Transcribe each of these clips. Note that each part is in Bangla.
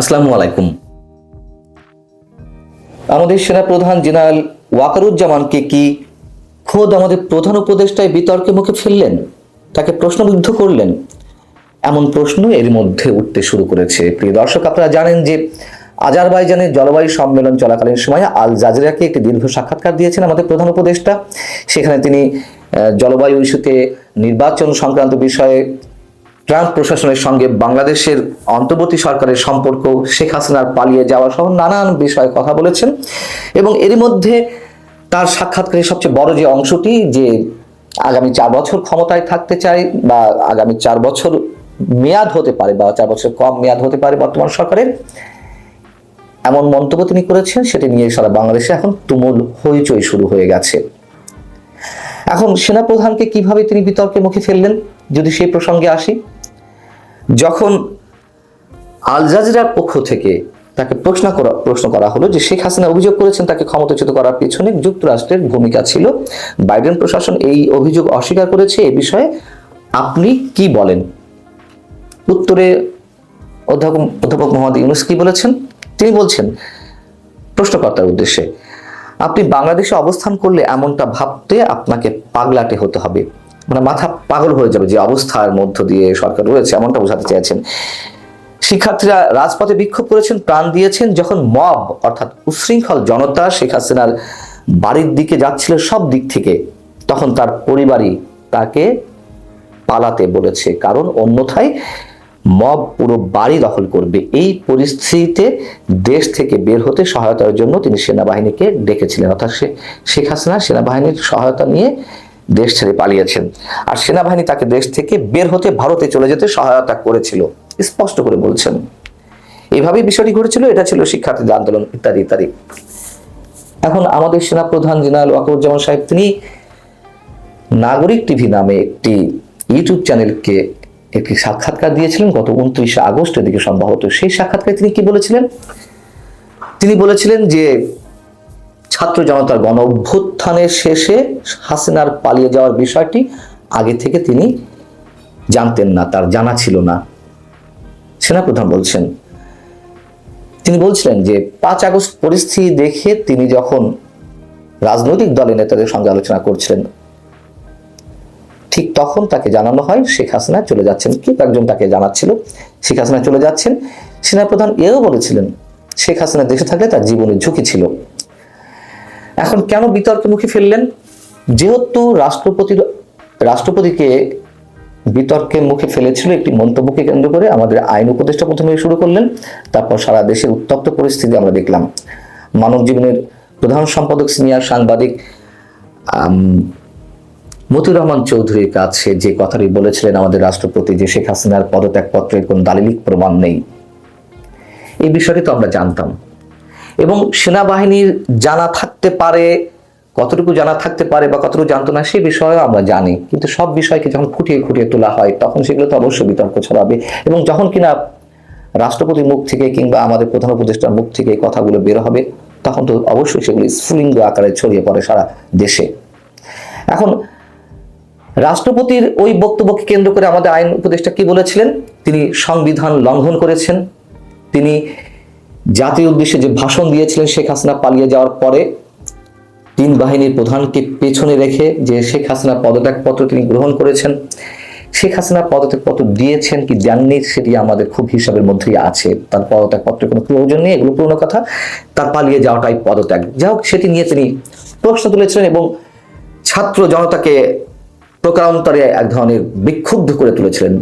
আসসালামু আলাইকুম। আমাদের সেনাপ্রধান জেনারেল ওয়াকারুজ্জামানকে কি খোদ আমাদের প্রধান উপদেষ্টায় বিতর্কের মুখে ফেললেন? তাকে প্রশ্নবিদ্ধ করলেন। এমন প্রশ্ন এর মধ্যে উঠতে শুরু করেছে। প্রিয় দর্শক, আপনারা জানেন যে আজারবাইজানের জলবায়ু সম্মেলন চলাকালীন সময়ে আল জাজিরাকে একটি দীর্ঘ সাক্ষাৎকার দিয়েছেন আমাদের প্রধান উপদেষ্টা। সেখানে তিনি জলবায়ু ইস্যুতে নির্বাচন সংক্রান্ত বিষয়ে ট্রাম্প প্রশাসনের সঙ্গে বাংলাদেশের অন্তর্বর্তী সরকারের সম্পর্ক শেখ হাসিনার পালিয়ে যাওয়া সহ নানান বিষয়ে কথা বলেছেন এবং এরই মধ্যে তার সাক্ষাৎকারের সবচেয়ে বড় যে অংশটি যে আগামী চার বছর ক্ষমতায় থাকতে চায় বা আগামী চার বছর মেয়াদ হতে পারে বা চার বছর কম মেয়াদ হতে পারে বর্তমান সরকারের, এমন মন্তব্য তিনি করেছেন, সেটি নিয়ে সারা বাংলাদেশে এখন তুমুল হইচই শুরু হয়ে গেছে। এখন সেনাপ্রধানকে কীভাবে তিনি বিতর্কের মুখে ফেললেন, যদি সেই প্রসঙ্গে আসি? যখন আল জাজিরার পক্ষ থেকে তাকে প্রশ্ন করা প্রশ্ন করা হলো যে শেখ হাসিনা অভিযোগ করেছেন তাকে ক্ষমতাচ্যুত করার পিছনে যুক্তরাষ্ট্রের ভূমিকা ছিল। বাইডেন প্রশাসন এই অভিযোগ অস্বীকার করেছে। এ বিষয়ে আপনি কি বলেন? উত্তরে অধ্যাপক অধ্যাপক মোহাম্মদ ইউনুস কি বলেছেন? তিনি বলছেন, প্রশ্নকর্তার উদ্দেশ্যে, আপনি বাংলাদেশে অবস্থান করলে এমনটা ভাবতে আপনাকে পাগলাটে হতে হবে। মানে মাথা পাগল হয়ে যাবে যে অবস্থার মধ্য দিয়ে সরকার রয়েছে, এমনটা বোঝাতে চেয়েছেন। শিক্ষার্থীরা রাজপথে বিক্ষোভ করেছেন, প্রাণ দিয়েছেন, যখন মব, অর্থাৎ উশৃঙ্খল জনতা শেখ হাসিনার বাড়ির দিকে যাচ্ছিল সব দিক থেকে, তখন তার পরিবারই তাকে পালাতে বলেছে। কারণ অন্যথায় মব পুরো বাড়ি দখল করবে। এই পরিস্থিতিতে দেশ থেকে বের হতে সহায়তার জন্য তিনি সেনাবাহিনীকে ডেকেছিলেন। অর্থাৎ শেখ হাসিনা সেনাবাহিনীর সহায়তা নিয়ে দেশ ছেড়ে পালিয়েছেন। আর সেনাবাহিনী তাকে দেশ থেকে বের হতে ভারতে চলে যেতে সহায়তা করেছিল, স্পষ্ট করে বলছেন। এইভাবেই বিষয়টি ঘটেছিল, এটা ছিল শিক্ষার্থীদের আন্দোলন, ইত্যাদি ইত্যাদি। এখন আমাদের সেনাপ্রধান জেনারেল ওয়াকুরুজ্জামান সাহেব, তিনি নাগরিক টিভি নামে একটি ইউটিউব চ্যানেলকে একটি সাক্ষাৎকার দিয়েছিলেন গত উনত্রিশে আগস্টের দিকে সম্ভবত সেই সাক্ষাৎকারে তিনি কি বলেছিলেন? তিনি বলেছিলেন যে ছাত্র জনতার গণ অভ্যুত্থানের শেষে হাসিনার পালিয়ে যাওয়ার বিষয়টি আগে থেকে তিনি জানতেন না, তার জানা ছিল না। সেনাপ্রধান বলছেন, তিনি বলছিলেন যে পাঁচ আগস্ট পরিস্থিতি দেখে তিনি যখন রাজনৈতিক দলের নেতাদের সঙ্গে আলোচনা করছিলেন, ঠিক তখন তাকে জানানো হয় শেখ হাসিনা চলে যাচ্ছেন। কি একজন তাকে জানাচ্ছিল? শেখ হাসিনা চলে যাচ্ছেন। সেনাপ্রধান এও বলেছিলেন, শেখ হাসিনা দেশে থাকলে তার জীবনের ঝুঁকি ছিল। এখন কেন বিতর্কের মুখে ফেললেন যেহেতু রাষ্ট্রপতির রাষ্ট্রপতিকে বিতর্কের মুখে ফেলেছিল একটি মন্তব্যকে কেন্দ্র করে আমাদের আইন উপদেষ্টা প্রথমে শুরু করলেন, তারপর সারা দেশের উত্তপ্ত পরিস্থিতি আমরা দেখলাম। মানব জীবনের প্রধান সম্পাদক, সিনিয়র সাংবাদিক মতিউর রহমান চৌধুরীর কাছে যে কথাটি বলেছিলেন আমাদের রাষ্ট্রপতি যে শেখ হাসিনার পদত্যাগপত্রের কোন দালিলিক প্রমাণ নেই, এই বিষয়টি তো আমরা জানতাম। এবং সেনাবাহিনীর জানা থাকতে পারে, কতটুকু জানা থাকতে পারে বা কতটুকু জানতো না, সেই বিষয়েও আমরা জানি। কিন্তু সব বিষয়কে যখন ফুটিয়ে খুঁটিয়ে তোলা হয়, তখন সেগুলো তো অবশ্যই বিতর্ক ছড়াবে। এবং যখন কিনা রাষ্ট্রপতির মুখ থেকে কিংবা আমাদের প্রধান উপদেষ্টার মুখ থেকে কথাগুলো বের হবে, তখন তো অবশ্যই সেগুলো স্ফুলিঙ্গ আকারে ছড়িয়ে পড়ে সারা দেশে। এখন, রাষ্ট্রপতির ওই বক্তব্যকে কেন্দ্র করে আমাদের আইন উপদেষ্টা কি বলেছিলেন? তিনি সংবিধান লঙ্ঘন করেছেন। তিনি জাতীয় উদ্দেশ্যে যে ভাষণ দিয়েছিলেন শেখ হাসিনা পালিয়ে যাওয়ার পরে তিন বাহিনীর প্রধানকে পেছনে রেখে যে শেখ হাসিনা পদত্যাগপত্র তিনি গ্রহণ করেছেন, শেখ হাসিনা পদত্যাগপত্র দিয়েছেন কি দেননি সেটি আমাদের খুব হিসাবের মধ্যেই আছে। তার পদত্যাগপত্রের কোনো প্রয়োজন নেই, এগুলো পুরোনো কথা। তার পালিয়ে যাওয়াটাই পদত্যাগ। যাই হোক, সেটি নিয়ে তিনি প্রশ্ন তুলেছিলেন এবং ছাত্র জনতাকে প্রকারান্তরে এক ধরনের বিক্ষুব্ধ করে তুলেছিলেন।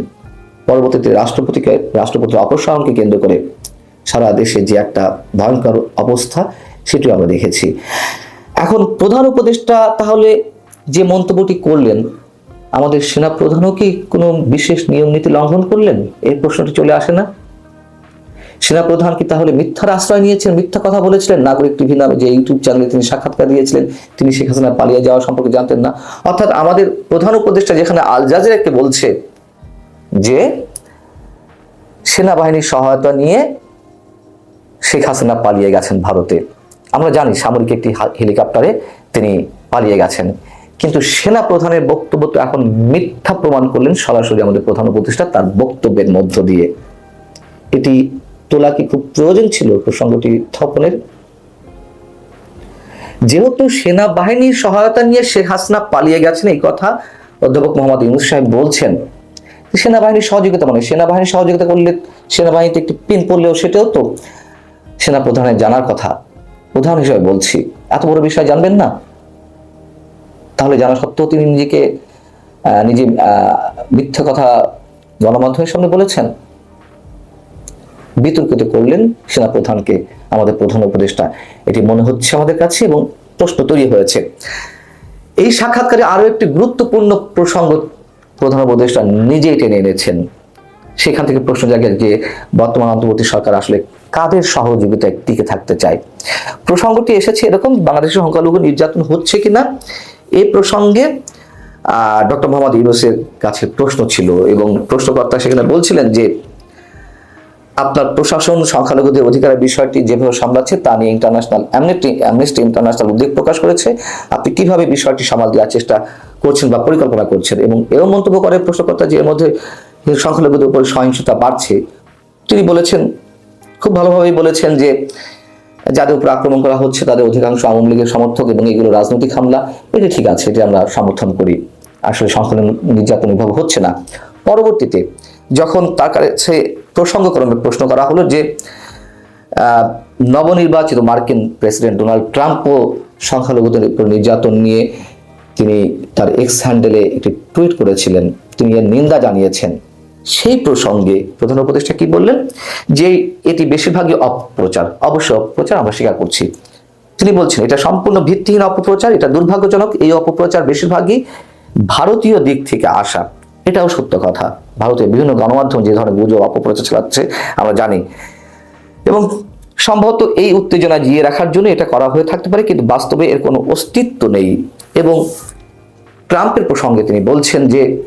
পরবর্তীতে রাষ্ট্রপতিকে, রাষ্ট্রপতির অপসারণকে কেন্দ্র করে সারা দেশে যে একটা ভয়ঙ্কর অবস্থা, সেটিও আমরা দেখেছি। এখন প্রধান উপদেষ্টা তাহলে যে মন্তব্যটি করলেন, আমাদের সেনা প্রধানও কি কোনো বিশেষ নিয়ম নীতি লঙ্ঘন করলেন? এই প্রশ্নটি চলে আসে না। সেনাপ্রধান কি তাহলে মিথ্যার আশ্রয় নিয়েছেন, মিথ্যা কথা বলেছিলেন? নাগরিক টিভি নামে যে ইউটিউব চ্যানেলে তিনি সাক্ষাৎকার দিয়েছিলেন, তিনি শেখ হাসিনা পালিয়ে যাওয়া সম্পর্কে জানতেন না। অর্থাৎ আমাদের প্রধান উপদেষ্টা যেখানে আল জাজিরাকে বলছে যে সেনাবাহিনীর সহায়তা নিয়ে শেখ হাসিনা পালিয়ে গেছেন ভারতে। আমরা জানি সামরিক একটি হেলিকপ্টারে তিনি পালিয়ে গেছেন। কিন্তু সেনা প্রধানের বক্তব্য তো এখন মিথ্যা প্রমাণ করলেন সরাসরি আমাদের প্রধান উপদেষ্টা তার বক্তব্যের মধ্য দিয়ে। এটি তোলা কি খুব প্রয়োজন ছিল প্রসঙ্গটি উত্থাপনের যেহেতু সেনাবাহিনীর সহায়তা নিয়ে শেখ হাসিনা পালিয়ে গেছেন, এই কথা অধ্যাপক মোহাম্মদ ইউনুস সাহেব বলছেন, সেনাবাহিনীর সহযোগিতা মানে সেনাবাহিনীর সহযোগিতা করলে সেনাবাহিনীতে একটি পিন পড়লেও সেটাও তো সেনা প্রধানের জানার কথা। উদাহরণ হিসেবে বলছি, এত বড় বিষয় জানবেন না? তাহলে জানা সত্ত্বেও তিনি নিজেকে নিজে মিথ্যা কথা গণমাধ্যমের সামনে বলেছেন। বিতর্কিত করলেন সেনা প্রধানকে, আমাদের প্রধান উপদেষ্টা। এটি মনে হচ্ছে আমাদের কাছে এবং প্রশ্ন তৈরি হয়েছে। এই সাক্ষাৎকারে আরও একটি গুরুত্বপূর্ণ প্রসঙ্গ প্রধান উপদেষ্টা নিজেই টেনে এনেছেন। সেখান থেকে প্রশ্ন জাগে যে বর্তমান অন্তর্বর্তী সরকার আসলে কাদের সহযোগিতায় টিকে থাকতে চায়। প্রসঙ্গটি এসেছে এরকম বাংলাদেশের সংখ্যালঘু নির্যাতন হচ্ছে কিনা? এই প্রসঙ্গে ডক্টর মোহাম্মদ ইউনুসের কাছে প্রশ্ন ছিল এবং প্রশ্নকর্তা সেখানে বলছিলেন যে, আপনার প্রশাসন সংখ্যালঘুদের অধিকারের বিষয়টি যেভাবে সামলাচ্ছে তা নিয়ে ইন্টারন্যাশনাল অ্যামনেস্টি অ্যামনেস্টি ইন্টারন্যাশনাল উদ্বেগ প্রকাশ করেছে। আপনি কীভাবে বিষয়টি সামাল দেওয়ার চেষ্টা করছেন বা পরিকল্পনা করছেন? এবং এও মন্তব্য করে প্রশ্নকর্তা যে এর মধ্যে সংখ্যালঘুদের উপর সহিংসতা বাড়ছে। তিনি বলেছেন, খুব ভালোভাবেই বলেছেন যে, যাদের উপর আক্রমণ করা হচ্ছে তাদের অধিকাংশ আওয়ামী লীগের সমর্থক এবং এগুলো রাজনৈতিক হামলা, এটা ঠিক আছে, এটি আমরা সমর্থন করি। আসলে সংখ্যালঘু নির্যাতন এভাবে হচ্ছে না। পরবর্তীতে যখন তার কাছে প্রসঙ্গক্রমে প্রশ্ন করা হলো যে নবনির্বাচিত মার্কিন প্রেসিডেন্ট ডোনাল্ড ট্রাম্পও সংখ্যালঘুদের উপর নির্যাতন নিয়ে তিনি তার এক্স হ্যান্ডেলে একটি টুইট করেছিলেন। তিনি এর নিন্দা জানিয়েছেন। সেই প্রসঙ্গে প্রধান উপদেষ্টা কি বললেন? যে এটি বেশিরভাগই অপপ্রচার। অবশ্য অপপ্রচার আমরা স্বীকার করছি। তিনি বলছেন, এটা সম্পূর্ণ ভিত্তিহীন অপপ্রচার, এটা দুর্ভাগ্যজনক। এই অপপ্রচার বেশিরভাগই ভারতীয় দিক থেকে আসা। এটাও সত্য কথা। ভারতের বিভিন্ন গণমাধ্যম যে ধরনের গুজব, অপপ্রচার চালাচ্ছে, আমরা জানি। এবং সম্ভবত এই উত্তেজনা জিয়ে রাখার জন্য এটা করা হয়ে থাকতে পারে, কিন্তু বাস্তবে এর কোনো অস্তিত্ব নেই। এবং ট্রাম্পের প্রসঙ্গে তিনি বলছেন যে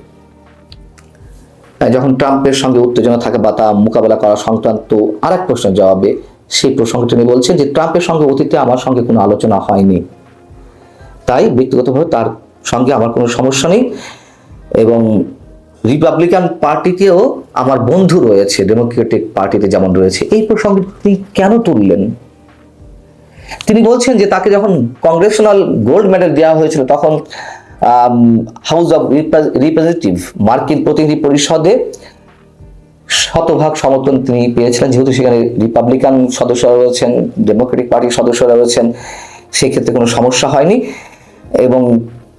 যখন ট্রাম্পের সঙ্গে উত্তেজনা থাকে বা তা মোকাবেলা করা সংক্রান্ত আর এক প্রশ্নের জবাবে, সেই প্রসঙ্গে তিনি বলছেন যে ট্রাম্পের সঙ্গে অতীতে আমার সঙ্গে কোনো আলোচনা হয়নি। তাই ব্যক্তিগতভাবে তার সঙ্গে আমার কোনো সমস্যা নেই এবং রিপাবলিকান পার্টিতেও আমার বন্ধু রয়েছে, ডেমোক্রেটিক পার্টিতে যেমন রয়েছে। এই প্রসঙ্গে তিনি কেন তুললেন? তিনি বলছেন যে তাকে যখন কংগ্রেশনাল গোল্ড মেডেল দেওয়া হয়েছিল, তখন হাউস অব রিপ্রেজেন্টেটিভ মার্কিন প্রতিনিধি পরিষদে শতভাগ সমর্থন তিনি পেয়েছিলেন। যেহেতু সেখানে রিপাবলিকান সদস্যরা রয়েছেন ডেমোক্রেটিক পার্টির সদস্যরা রয়েছেন, সেক্ষেত্রে কোনো সমস্যা হয়নি এবং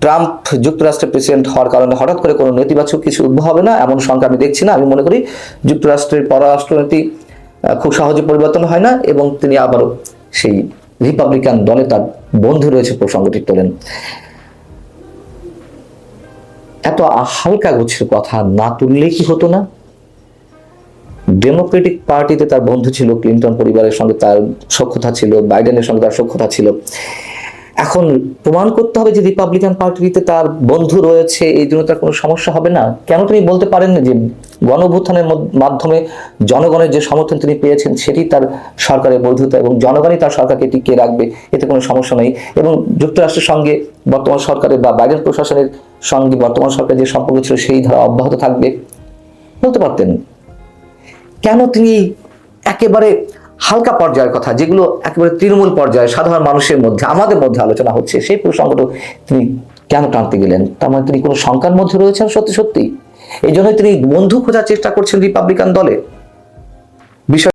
ট্রাম্প যুক্তরাষ্ট্রের প্রেসিডেন্ট হওয়ার কারণে হঠাৎ করে কোনো নেতিবাচক কিছু উদ্ভব হবে না, এমন সংখ্যা আমি দেখছি না। আমি মনে করি যুক্তরাষ্ট্রের পররাষ্ট্রনীতি খুব সহজে পরিবর্তন হয় না এবং তিনি আবারও সেই রিপাবলিকান দলে তার বন্ধু রয়েছে প্রসঙ্গটি তোলেন। এত হালকা গুছের কথা না তুললে কি হতো না? ডেমোক্রেটিক পার্টিতে তার বন্ধু ছিল ক্লিন্টন পরিবারের সঙ্গে তার সক্ষতা ছিল বাইডেনের সঙ্গে তার সক্ষতা ছিল। এখন প্রমাণ করতে হবে যে রিপাবলিকান পার্টিতে তার বন্ধু রয়েছে, এই জন্য তার কোনো সমস্যা হবে না। কেন তিনি বলতে পারেন না যে গণভ্যুত্থানের মাধ্যমে জনগণের যে সমর্থন তিনি পেয়েছেন, সেটি তার সরকারের বৈধতা এবং জনগণই তার সরকারকে টিকিয়ে রাখবে, এতে কোনো সমস্যা নেই। এবং যুক্তরাষ্ট্রের সঙ্গে বর্তমান সরকারের বা বাইডেন প্রশাসনের সঙ্গে বর্তমান সরকারের যে সম্পর্ক ছিল, সেই ধারা অব্যাহত থাকবে। বলতে পারতেন, কেন তিনি একেবারে হালকা পর্যায়ের কথা, যেগুলো একেবারে তৃণমূল পর্যায়ে, সাধারণ মানুষের মধ্যে, আমাদের মধ্যে আলোচনা হচ্ছে, সেই প্রসঙ্গটা তিনি কেন টানতে গেলেন? তার মানে তিনি কোনো শঙ্কার মধ্যে রয়েছেন সত্যি সত্যি? এই জন্য তিনি বন্ধু খোঁজার চেষ্টা করছেন রিপাবলিকান দলে। বিষয়